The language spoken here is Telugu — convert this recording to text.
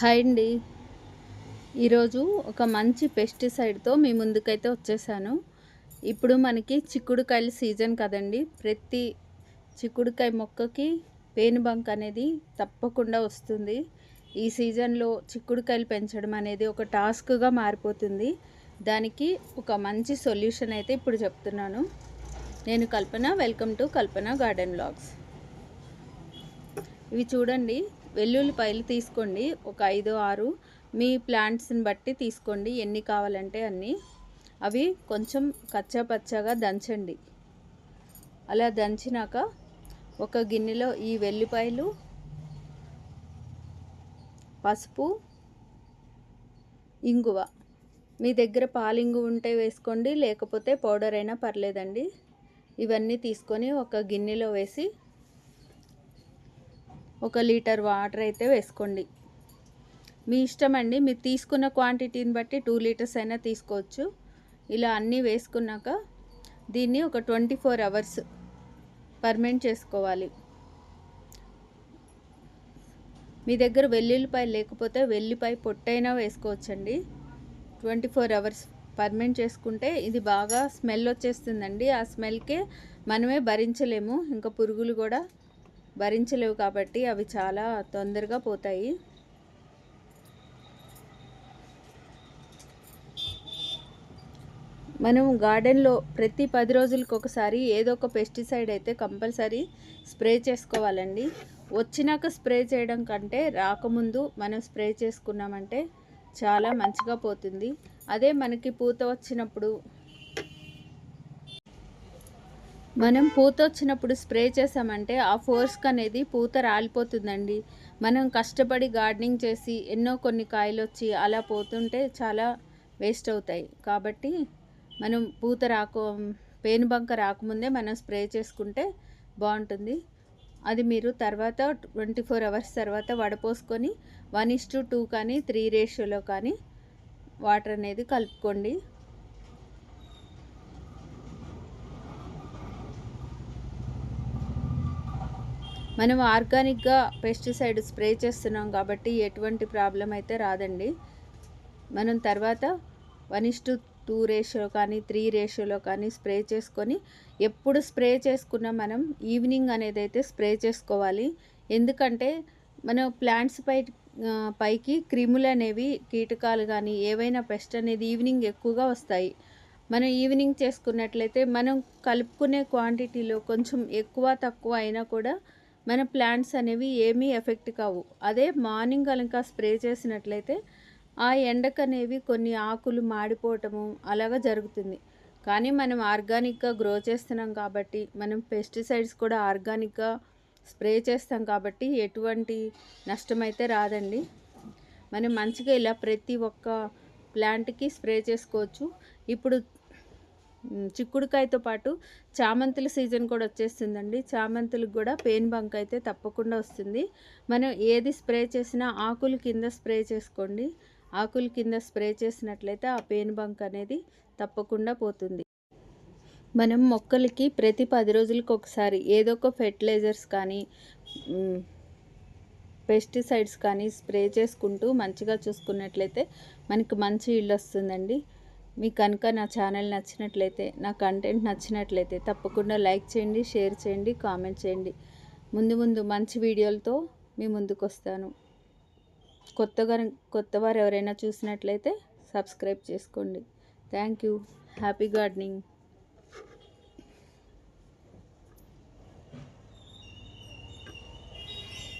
హాయ్ అండి. ఈరోజు ఒక మంచి పెస్టిసైడ్తో మీ ముందుకైతే వచ్చేసాను. ఇప్పుడు మనకి చిక్కుడుకాయల సీజన్ కదండి. ప్రతి చిక్కుడుకాయ మొక్కకి పేనుబంక్ అనేది తప్పకుండా వస్తుంది. ఈ సీజన్లో చిక్కుడుకాయలు పెంచడం అనేది ఒక టాస్క్గా మారిపోతుంది. దానికి ఒక మంచి సొల్యూషన్ అయితే ఇప్పుడు చెప్తున్నాను. నేను Kalpana welcome to Kalpana garden blogs ఇవి చూడండి. వెల్లుల్లిపాయలు తీసుకోండి. ఒక ఐదు ఆరు. మీ ప్లాంట్స్ని బట్టి తీసుకోండి. ఎన్ని కావాలంటే అన్నీ. అవి కొంచెం కచ్చా పచ్చగా దంచండి. అలా దంచినాక ఒక గిన్నెలో ఈ వెల్లిపాయలు పసుపు ఇంగువ. మీ దగ్గర పాలింగు ఉంటే వేసుకోండి. లేకపోతే పౌడర్ అయినా పర్లేదండి. ఇవన్నీ తీసుకొని ఒక గిన్నెలో వేసి ఒక లీటర్ వాటర్ అయితే వేసుకోండి. మీ ఇష్టం అండి. మీరు తీసుకున్న క్వాంటిటీని బట్టి టూ లీటర్స్ అయినా తీసుకోవచ్చు. ఇలా అన్నీ వేసుకున్నాక దీన్ని ఒక ట్వంటీ ఫోర్ అవర్స్ పర్మెంట్ చేసుకోవాలి. మీ దగ్గర వెల్లుల్లిపాయ లేకపోతే వెల్లిపాయ పొట్టైనా వేసుకోవచ్చండి. ట్వంటీ ఫోర్ అవర్స్ పర్మెంట్ చేసుకుంటే ఇది బాగా స్మెల్ వచ్చేస్తుందండి. ఆ స్మెల్కే మనమే భరించలేము. ఇంకా పురుగులు కూడా భరించలేవు కాబట్టి అవి చాలా తొందరగా పోతాయి. మనం గార్డెన్లో ప్రతి పది రోజులకు ఒకసారి ఏదో ఒక పెస్టిసైడ్ అయితే కంపల్సరీ స్ప్రే చేసుకోవాలండి. వచ్చినాక స్ప్రే చేయడం కంటే రాకముందు మనం స్ప్రే చేసుకున్నామంటే చాలా మంచిగా పోతుంది. అదే మనకి పూత వచ్చినప్పుడు మనం పూత వచ్చినప్పుడు స్ప్రే చేసామంటే ఆ ఫోర్స్కి అనేది పూత రాలిపోతుందండి. మనం కష్టపడి గార్డెనింగ్ చేసి ఎన్నో కొన్ని కాయలు వచ్చి అలా పోతుంటే చాలా వేస్ట్ అవుతాయి. కాబట్టి మనం పూత రాకు పేనుబంక రాకముందే మనం స్ప్రే చేసుకుంటే బాగుంటుంది. అది మీరు తర్వాత ట్వంటీ ఫోర్ అవర్స్ తర్వాత వడపోసుకొని వన్ ఇస్ టు టూ కానీ త్రీ రేషియోలో కానీ వాటర్ అనేది కలుపుకోండి. మనం ఆర్గానిక్గా పెస్టిసైడ్ స్ప్రే చేస్తున్నాం కాబట్టి ఎటువంటి ప్రాబ్లం అయితే రాదండి. మనం తర్వాత one is to two ratio కానీ త్రీ రేషియోలో కానీ స్ప్రే చేసుకొని ఎప్పుడు స్ప్రే చేసుకున్నా మనం ఈవినింగ్ అనేది అయితే స్ప్రే చేసుకోవాలి. ఎందుకంటే మనం ప్లాంట్స్ పై పైకి క్రిములు అనేవి కీటకాలు కానీ ఏవైనా పెస్ట్ అనేది ఈవినింగ్ ఎక్కువగా వస్తాయి. మనం ఈవినింగ్ చేసుకున్నట్లయితే మనం కలుపుకునే క్వాంటిటీలో కొంచెం ఎక్కువ తక్కువ అయినా కూడా మన ప్లాంట్స్ అనేవి ఏమీ ఎఫెక్ట్ కావు. అదే మార్నింగ్ కనుక స్ప్రే చేసినట్లయితే ఆ ఎండకు అనేవి కొన్ని ఆకులు మాడిపోవటము అలాగా జరుగుతుంది. కానీ మనం ఆర్గానిక్గా గ్రో చేస్తున్నాం కాబట్టి మనం పెస్టిసైడ్స్ కూడా ఆర్గానిక్గా స్ప్రే చేస్తాం కాబట్టి ఎటువంటి నష్టమైతే రాదండి. మనం మంచిగా ఇలా ప్రతి ఒక్క ప్లాంట్కి స్ప్రే చేసుకోవచ్చు. ఇప్పుడు చిక్కుడుకాయతో పాటు చామంతుల సీజన్ కూడా వచ్చేస్తుందండి. చామంతులకు కూడా పెయిన్ బంక్ అయితే తప్పకుండా వస్తుంది. మనం ఏది స్ప్రే చేసినా ఆకులు కింద స్ప్రే చేసుకోండి. ఆకుల కింద స్ప్రే చేసినట్లయితే ఆ పెయిన్ బంక్ అనేది తప్పకుండా పోతుంది. మనం మొక్కలకి ప్రతి పది రోజులకు ఒకసారి ఏదో ఒక ఫెర్టిలైజర్స్ కానీ పెస్టిసైడ్స్ కానీ స్ప్రే చేసుకుంటూ మంచిగా చూసుకున్నట్లయితే మనకి మంచి ఇల్లు వస్తుందండి. మీకు కనుక నా ఛానల్ నచ్చినట్లయితే నా కంటెంట్ నచ్చినట్లయితే తప్పకుండా లైక్ చేయండి షేర్ చేయండి కామెంట్ చేయండి. ముందు ముందు మంచి వీడియోలతో మీ ముందుకు వస్తాను కొత్తగా కొత్తవారు ఎవరైనా చూసినట్లయితే సబ్స్క్రైబ్ చేసుకోండి. Thank you. Happy gardening.